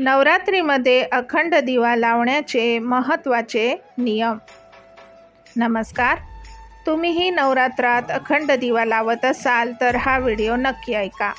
नवरात्रीमध्ये अखंड दिवा लावण्याचे महत्त्वाचे नियम. नमस्कार. तुम्हीही नवरात्रात अखंड दिवा लावत असाल तर हा व्हिडिओ नक्की ऐका.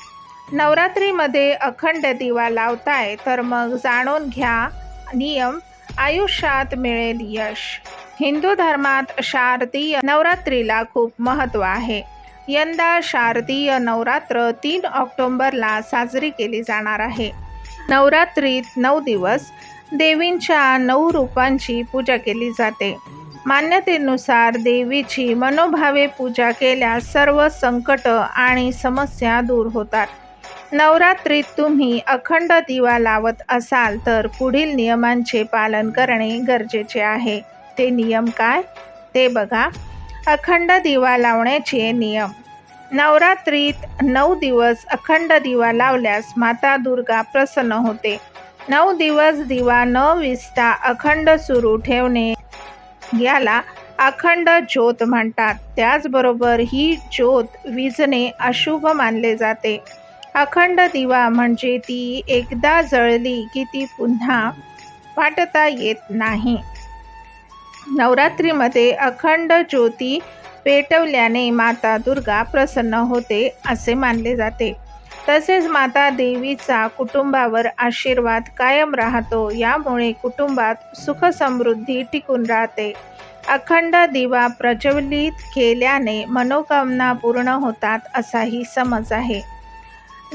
नवरात्रीमध्ये अखंड दिवा लावताय तर मग जाणून घ्या नियम. आयुष्यात मिळेल यश. हिंदू धर्मात शारदीय नवरात्रीला खूप महत्त्व आहे. यंदा शारदीय नवरात्र तीन ऑक्टोंबरला साजरी केली जाणार आहे. नवरात्रीत नऊ दिवस देवींच्या नऊ रूपांची पूजा केली जाते. मान्यतेनुसार देवीची मनोभावे पूजा केल्यास सर्व संकट आणि समस्या दूर होतात. नवरात्रीत तुम्ही अखंड दिवा लावत असाल तर पुढील नियमांचे पालन करणे गरजेचे आहे. ते नियम काय? ते बघा. अखंड दिवा लावण्याचे नियम. नवरात्रीत नऊ दिवस अखंड दिवा लावल्यास माता दुर्गा प्रसन्न होते. नऊ दिवस दिवा न विसता अखंड सुरू ठेवणे याला अखंड ज्योत म्हणतात. त्याचबरोबर ही ज्योत विजणे अशुभ मानले जाते. अखंड दिवा म्हणजे ती एकदा जळली की ती पुन्हा वाटता येत नाही. नवरात्रीमध्ये अखंड ज्योती पेटवल्याने माता दुर्गा प्रसन्न होते असे मानले जाते. तसेच माता देवीचा कुटुंबावर आशीर्वाद कायम राहतो यामुळे कुटुंबात सुखसमृद्धी टिकून राहते. अखंड दिवा प्रज्वलित केल्याने मनोकामना पूर्ण होतात असाही समज आहे.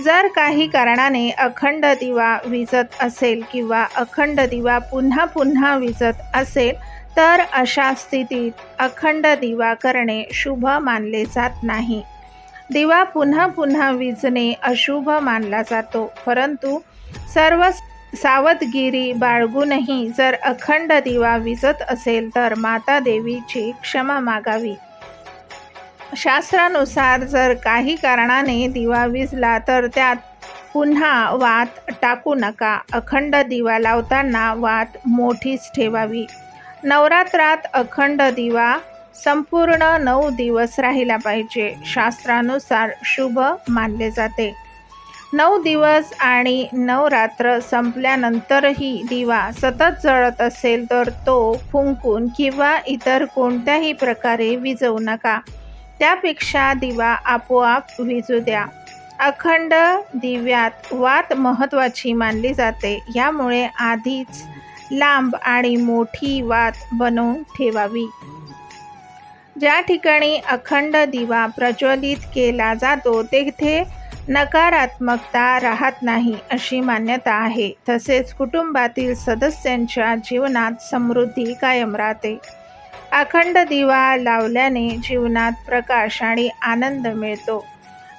जर काही कारणाने अखंड दिवा विजत असेल किंवा अखंड दिवा पुन्हा पुन्हा विजत असेल तर अशा स्थितीत अखंड दिवा करणे शुभ मानले जात नाही. दिवा पुन्हा पुन्हा विजणे अशुभ मानला जातो. परंतु सर्व सावधगिरी बाळगूनही जर अखंड दिवा विजत असेल तर माता देवीची क्षमा मागावी. शास्त्रानुसार जर काही कारणाने दिवा विजला तर त्यात पुन्हा वात टाकू नका. अखंड दिवा लावताना वात मोठीच ठेवावी. नवरात्रात अखंड दिवा संपूर्ण नऊ दिवस राहिला पाहिजे. शास्त्रानुसार शुभ मानले जाते. नऊ दिवस आणि नवरात्र संपल्यानंतरही दिवा सतत जळत असेल तर तो फुंकून किंवा इतर कोणत्याही प्रकारे विजवू नका. त्यापेक्षा दिवा आपोआप विजू द्या. अखंड दिव्यात वात महत्त्वाची मानली जाते. यामुळे आधीच लांब आणि मोठी वात बनवून ठेवावी. ज्या ठिकाणी अखंड दिवा प्रज्वलित केला जातो तेथे नकारात्मकता राहत नाही अशी मान्यता आहे. तसेच कुटुंबातील सदस्यांच्या जीवनात समृद्धी कायम राहते. अखंड दिवा लावल्याने जीवनात प्रकाश आणि आनंद मिळतो.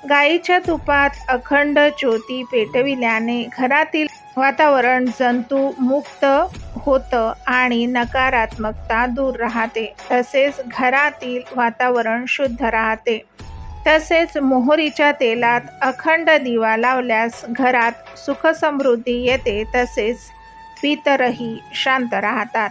गाईच्या तुपात अखंड ज्योती पेटविल्याने घरातील वातावरण जंतू मुक्त होतं आणि नकारात्मकता दूर राहते. तसेच घरातील वातावरण शुद्ध राहते. तसेच मोहरीच्या तेलात अखंड दिवा लावल्यास घरात सुखसमृद्धी येते. तसेच पितरही शांत राहतात.